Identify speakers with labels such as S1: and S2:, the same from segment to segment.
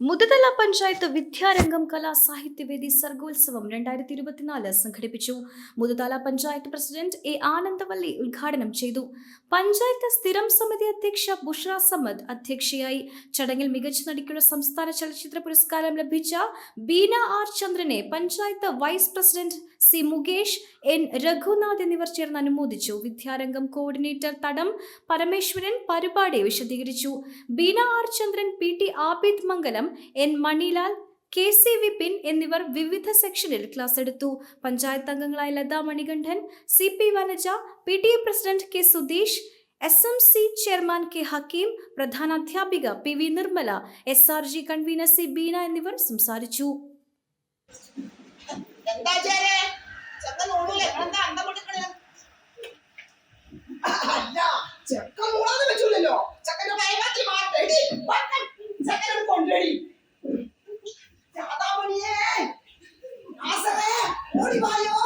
S1: മുതതല പഞ്ചായത്ത് വിദ്യാരംഗം കലാ സാഹിത്യവേദി സർഗോത്സവം രണ്ടായിരത്തി ഇരുപത്തിനാല് സംഘടിപ്പിച്ചു. മുതതല പഞ്ചായത്ത് പ്രസിഡന്റ് എ ആനന്ദവല്ലി ഉദ്ഘാടനം ചെയ്തു. പഞ്ചായത്ത് സ്ഥിരം സമിതി അധ്യക്ഷ ബുഷ്ര സമദ് അധ്യക്ഷയായി. ചടങ്ങിൽ മികച്ച നടിക്കുള്ള സംസ്ഥാന ചലച്ചിത്ര പുരസ്കാരം ലഭിച്ച ബീന ആർ ചന്ദ്രനെ panchayat vice president C Mukesh N Raghunath എന്നിവർ ചേർന്ന് അനുമോദിച്ചു. വിദ്യാരംഗം കോർഡിനേറ്റർ തടം പരമേശ്വരൻ പരിപാടി വിശദീകരിച്ചു. Beena R Chandran P T Abid Mangalam N Manilal K C Vipin എന്നിവർ വിവിധ സെക്ഷനിൽ ക്ലാസ് എടുത്തു. പഞ്ചായത്ത് അംഗങ്ങളായ Latha Manikandan C P Vanaja P T A president K Sudheesh S M C chairman K Hakeem പ്രധാനാധ്യാപിക P V Nirmala S R G convener C Beena എന്നിവർ സംസാരിച്ചു.
S2: എന്താ ചേരെ ചെന്ന നോളൂലെ എന്താ അന്തം കൊടുക്കണേ
S3: முடிவாயோ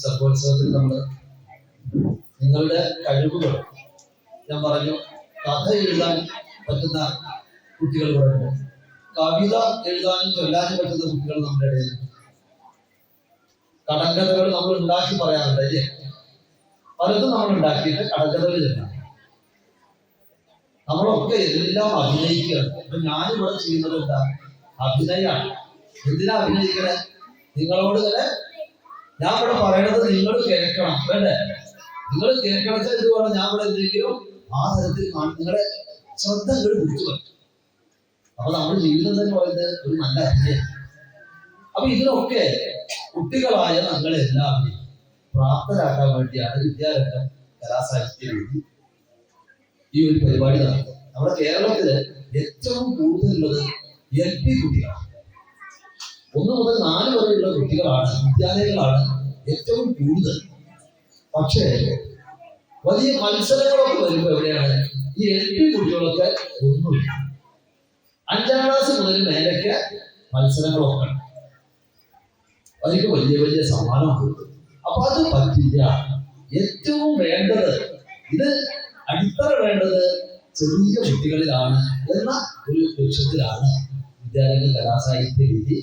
S3: സർഗോത്സവത്തിൽ നമ്മൾ നിങ്ങളുടെ കഴിവുകൾ ഞാൻ പറഞ്ഞു കഥ എഴുതാൻ പറ്റുന്ന കുട്ടികൾ പറയുന്നു. കവിത എഴുതാനും ചൊല്ലാനും പറ്റുന്ന കുട്ടികൾ നമ്മുടെ ഇടയിൽ കടങ്കഥകൾ നമ്മൾ ഉണ്ടാക്കി പറയാറുണ്ട് അല്ലേ? പലതും നമ്മൾ ഉണ്ടാക്കിയിട്ട് കടങ്കഥകൾ ചെല്ലാം നമ്മളൊക്കെ എല്ലാം അഭിനയിക്കുകയാണ് അപ്പൊ ഞാനിവിടെ ചെയ്യുന്നത് എന്താ? അഭിനയമാണ് എന്തിനാ അഭിനയിക്കണേ? നിങ്ങളോട് തന്നെ ഞാൻ ഇവിടെ പറയണത് നിങ്ങൾ കേൾക്കണം വേണ്ടേ നിങ്ങൾ കേൾക്കണത് ഇത് പറഞ്ഞാൽ ഞാൻ ഇവിടെ എന്തെങ്കിലും ആ തരത്തിൽ നിങ്ങളുടെ ശ്രദ്ധ ഇങ്ങോട്ട് പിടിച്ചു പറ്റും അപ്പൊ നമ്മുടെ ജീവിതം തന്നെ പറയുന്നത് ഒരു നല്ല അഭിനയം. അപ്പൊ ഇതിനൊക്കെ കുട്ടികളായ നമ്മളെല്ലാവരെയും പ്രാപ്തരാക്കാൻ വേണ്ടിയാണ് വിദ്യാരംഗം കലാസാഹിത്യ വേദി ഈ ഒരു പരിപാടി നടത്തുന്നത് നമ്മുടെ കേരളത്തിൽ ഏറ്റവും കൂടുതലുള്ളത് എൽ പി കുട്ടികളാണ്. ഒന്ന് മുതൽ നാല് വരെയുള്ള കുട്ടികളാണ് വിദ്യാലയങ്ങളാണ് ഏറ്റവും കൂടുതൽ. പക്ഷേ വലിയ മത്സരങ്ങളൊക്കെ വരുമ്പോൾ എവിടെയാണ്? ഈ എൽ പി കുട്ടികളൊക്കെ ഒന്നുമില്ല. അഞ്ചാം ക്ലാസ് മുതൽ മേലൊക്കെ മത്സരങ്ങളൊക്കെ അതിന് വലിയ വലിയ സമ്മാനം കൊടുക്കും അപ്പൊ അത് പറ്റില്ല. ഏറ്റവും വേണ്ടത് ഇത് അടിത്തറ വേണ്ടത് ചെറിയ കുട്ടികളിലാണ് എന്ന ഒരു ലക്ഷ്യത്തിലാണ് വിദ്യാലയ കലാസാഹിത്യ രീതി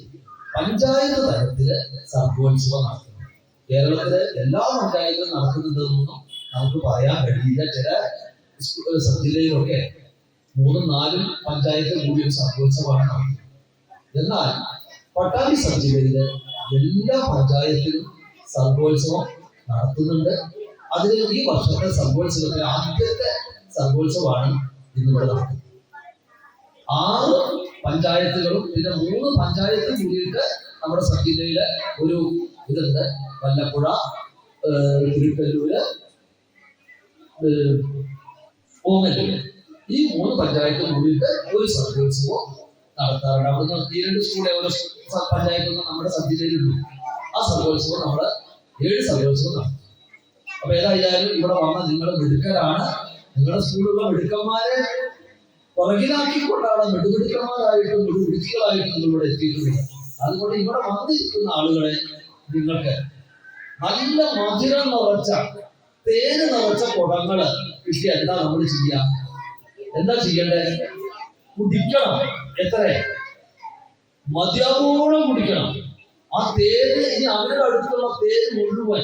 S3: പഞ്ചായത്ത് തലത്തിൽ സർഗോത്സവം നടത്തുന്നത്. കേരളത്തിലെ എല്ലാ പഞ്ചായത്തും നടക്കുന്നുണ്ടെന്നൊന്നും നമുക്ക് പറയാൻ കഴിയില്ല. ചില ജില്ലയിലൊക്കെ മൂന്നും നാലും പഞ്ചായത്ത് കൂടി ഒരു സർഗോത്സവമാണ് നടത്തുന്നത്. എന്നാൽ പട്ടാമ്പി സബ് ജില്ലയിലെ എല്ലാ പഞ്ചായത്തിലും സർഗോത്സവം നടത്തുന്നുണ്ട്. അതിൽ ഈ വർഷത്തെ സർഗോത്സവത്തിലെ ആദ്യത്തെ സർഗോത്സവമാണ് ഇന്നിവിടെ നടക്കുന്നത്. ആറ് പഞ്ചായത്തുകളും പിന്നെ മൂന്ന് പഞ്ചായത്തും കൂടിയിട്ട് നമ്മുടെ ജില്ലയിലെ ഒരു ഇതുണ്ട്. വല്ലപ്പുഴ തിരുപ്പല്ലൂര് ഓങ്ങല്ലൂര്. ഈ മൂന്ന് പഞ്ചായത്തും കൂടിയിട്ട് ഒരു സർഗോത്സവം നടത്താറുണ്ട്. അവിടുന്ന് ഈ രണ്ട് സ്കൂളെ ഓരോ പഞ്ചായത്തൊന്നും നമ്മുടെ ജില്ലയിലുള്ളൂ ആ സർവോത്സവം നമ്മൾ ഏഴ് സർവോത്സവം നടത്തും. അപ്പൊ ഏതായാലും ഇവിടെ വന്ന നിങ്ങൾ മിടുക്കരാണ്. നിങ്ങളുടെ സ്കൂളിലുള്ള മിടുക്കന്മാരെ പുറകിലാക്കിക്കൊണ്ടാണ് മിടുമിടുക്കന്മാരായിട്ടും മിടുമിടുക്കികളായിട്ടും നിങ്ങളിവിടെ എത്തിയിട്ടുള്ളത്. അതുകൊണ്ട് ഇവിടെ വന്നിരിക്കുന്ന ആളുകളെ നിങ്ങൾക്ക് നല്ല മധുരം നിറച്ച തേന് നിറച്ച കുടങ്ങൾ കിട്ടിയ എന്താ നമ്മൾ ചെയ്യാം? എന്താ ചെയ്യണ്ടേ? കുടിക്കണം. എത്ര? മതിയാവോളം കുടിക്കണം. ആ തേന് ഇനി അവരുടെ അടുത്തുള്ള തേന് മുഴുവൻ